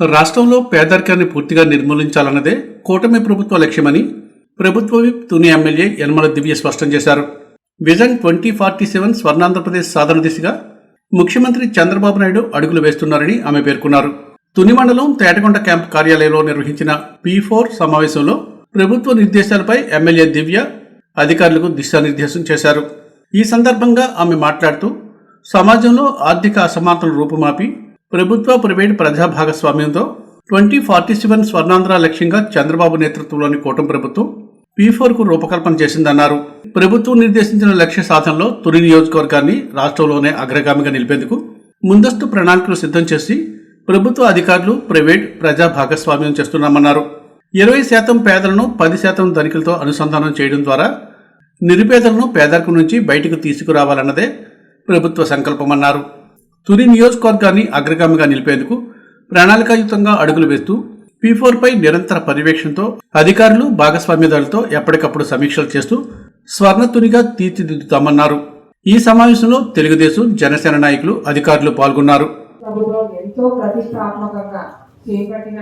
రాష్ట్రంలో పేదరికాన్ని పూర్తిగా నిర్మూలించాలన్నదే కూటమి ప్రభుత్వ లక్ష్యమని ప్రభుత్వ విప్ తుని ఎమ్మెల్యే యనమల దివ్య స్పష్టం చేశారు. Vision twenty forty seven Swarnandhrapradesh సాధన దిశగా ముఖ్యమంత్రి చంద్రబాబు నాయుడు అడుగులు వేస్తున్నారని ఆమె పేర్కొన్నారు. తుని మండలం తేటకొండ క్యాంప్ కార్యాలయంలో నిర్వహించిన పి ఫోర్ సమావేశంలో ప్రభుత్వ నిర్దేశాలపై ఎమ్మెల్యే దివ్య అధికారులకు దిశానిర్దేశం చేశారు. ఈ సందర్భంగా ఆమె మాట్లాడుతూ సమాజంలో ఆర్థిక అసమానతలు రూపుమాపి ప్రభుత్వ ప్రైవేట్ ప్రజా భాగస్వామ్యంతో ట్వంటీ ఫార్టీ సెవెన్ స్వర్ణాంధ్ర లక్ష్యంగా చంద్రబాబు నేతృత్వంలోని కూటమి ప్రభుత్వం పీ కు రూపకల్పన చేసిందన్నారు. ప్రభుత్వం నిర్దేశించిన లక్ష్య సాధనలో తొలి నియోజకవర్గాన్ని రాష్ట్రంలోనే అగ్రగామిగా నిలిపేందుకు ముందస్తు ప్రణాళికలు సిద్ధం చేసి ప్రభుత్వ అధికారులు ప్రైవేట్ ప్రజా భాగస్వామ్యం చేస్తున్నామన్నారు. ఇరవై శాతం పేదలను పది శాతం ధనికులతో అనుసంధానం చేయడం ద్వారా నిరుపేదలను పేదరికం నుంచి బయటకు తీసుకురావాలన్నదే ప్రభుత్వ సంకల్పమన్నారు. తుది నియోజకవర్గాన్ని అగ్రగామిగా నిలిపేందుకు ప్రణాళికాయుతంగా అడుగులు వేస్తూ పీ పై నిరంతర పర్యవేక్షణతో అధికారులు భాగస్వామ్యదారులతో ఎప్పటికప్పుడు సమీక్షలు చేస్తూ స్వర్ణతునిగా తీర్చిదిద్దుతామన్నారు. ఈ సమావేశంలో తెలుగుదేశం జనసేన నాయకులు అధికారులు పాల్గొన్నారు. ప్రభుత్వం ఎంతో ప్రతిష్టాత్మకంగా చేపట్టిన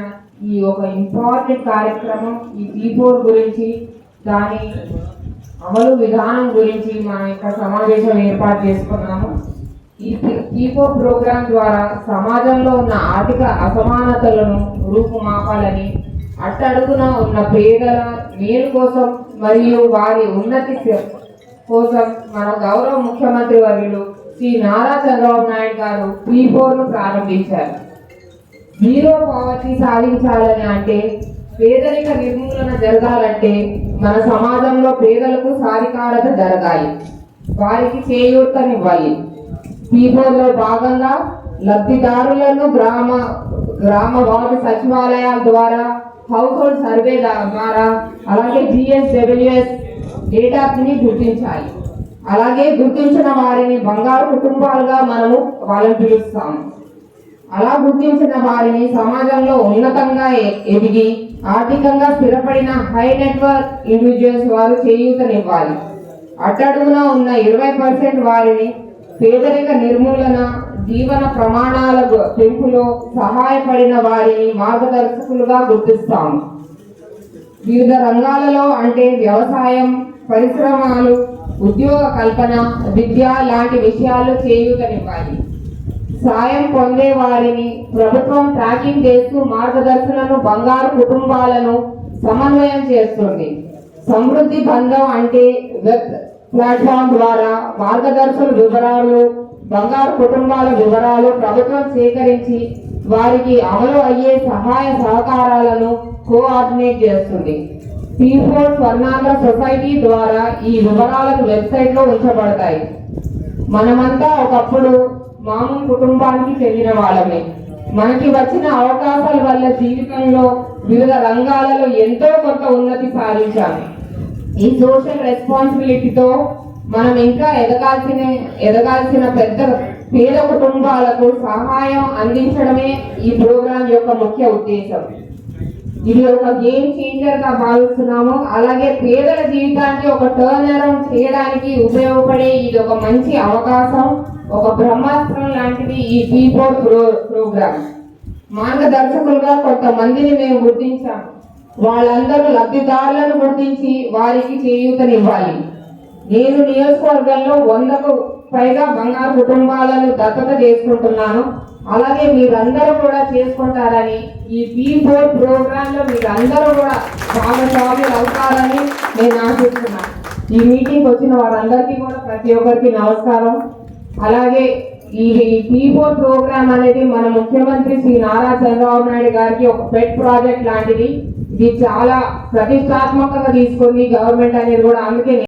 ఈ ఒక ఇంపార్టెంట్ కార్యక్రమం ఈ పీపోర్ గురించి దాని అమలు విధానం గురించి మన యొక్క సమావేశం ఏర్పాటు చేసుకున్నాము. ఈ పీపో ప్రోగ్రాం ద్వారా సమాజంలో ఉన్న ఆర్థిక అసమానతలను రూపుమాపాలని అట్టడుగున ఉన్న పేదల మేలు కోసం మరియు వారి ఉన్నతి కోసం మన గౌరవ ముఖ్యమంత్రి వర్యులు శ్రీ నారా చంద్రబాబు నాయుడు గారు పీ ప్రారంభించారు. జీరో పావర్టీ సాధించాలని అంటే పేదరిక నిర్మూలన జరగాలంటే మన సమాజంలో పేదలకు సాధికారత జరగాలి. వారికి చేయూతనివ్వాలి. పీపోలో భాగంగా లబ్ధిదారులను గ్రామ గ్రామ వార్డు సచివాలయాల ద్వారా హౌస్ హోల్డ్ సర్వే ద్వారా అలాగే జిఎస్డబ్ల్యూఎస్ డేటాని గుర్తించాలి. అలాగే గుర్తించిన వారిని బంగారు కుటుంబాలుగా మనము వాళ్ళని పిలుస్తాము. అలా గుర్తించిన వారిని సమాజంలో ఉన్నతంగా ఎదిగి ఆర్థికంగా స్థిరపడిన హై నెట్వర్క్ ఇండివిజువల్స్ వారు చేయూతనివ్వాలి. అట్టడుగున ఉన్న ఇరవై పర్సెంట్ వారిని పేదరిక నిర్మూలన జీవన ప్రమాణాల పెంపులో సహాయపడిన వారిని మార్గదర్శకులుగా గుర్తిస్తాము. వివిధ రంగాలలో అంటే వ్యవసాయం పరిశ్రమలు ఉద్యోగ కల్పన విద్య లాంటి విషయాలు చేయూతనివ్వాలి. సాయం పొందే వారిని ప్రభుత్వం ట్రాకింగ్ చేస్తూ మార్గదర్శనను బంగారు కుటుంబాలను సమన్వయం చేస్తుంది. సమృద్ధి బంధం అంటే ప్లాట్ఫామ్ ద్వారా మార్గదర్శన వివరాలు బంగారు కుటుంబాల వివరాలు ప్రభుత్వం సేకరించి వారికి అమలు అయ్యే సహాయ సహకారాలను కోఆర్డినేట్ చేస్తుంది. పీ ఫోర్ స్వర్ణాంధ్ర సొసైటీ ద్వారా ఈ వివరాలకు వెబ్సైట్లో ఉంచబడతాయి. మనమంతా ఒకప్పుడు మామూలు కుటుంబానికి చెందిన వాళ్ళమే. మనకి వచ్చిన అవకాశాల వల్ల జీవితంలో వివిధ రంగాలలో ఎంతో కొంత ఉన్నతి సాధించాము. ఈ సోషల్ రెస్పాన్సిబిలిటీతో మనం ఇంకా ఎదగాల్సిన ఎదగాల్సిన పెద్ద పేద కుటుంబాలకు సహాయం అందించడమే ఈ ప్రోగ్రాం యొక్క ముఖ్య ఉద్దేశం. ఇది ఒక గేమ్ చేంజర్గా భావిస్తున్నాము. అలాగే పేదల జీవితానికి ఒక టర్న్ అరౌండ్ చేయడానికి ఉపయోగపడే ఇది ఒక మంచి అవకాశం ఒక బ్రహ్మాస్త్రం లాంటిది ఈ పీ ఫోర్ ప్రో ప్రోగ్రామ్ మార్గదర్శకులుగా కొంతమందిని మేము గుర్తించాము. వాళ్ళందరూ లబ్ధిదారులను గుర్తించి వారికి చేయూతనివ్వాలి. నేను నియోజకవర్గంలో వందకు పైగా బంగారు కుటుంబాలను దత్తత చేసుకుంటున్నాను. అలాగే మీరందరూ కూడా చేసుకుంటారని ఈ బీ ఫోర్ ప్రోగ్రామ్లో మీరందరూ కూడా భాగస్వాములు అవుతారని నేను ఆశిస్తున్నాను. ఈ మీటింగ్ వచ్చిన వారందరికీ కూడా ప్రతి ఒక్కరికి నమస్కారం. అలాగే ఈ పీ ఫోర్ ప్రోగ్రామ్ అనేది మన ముఖ్యమంత్రి శ్రీ నారా చంద్రబాబు నాయుడు గారికి ఒక పెట్ ప్రాజెక్ట్ లాంటిది. ఇది చాలా ప్రతిష్టాత్మకంగా తీసుకుంది గవర్నమెంట్ అనేది కూడా. అందుకే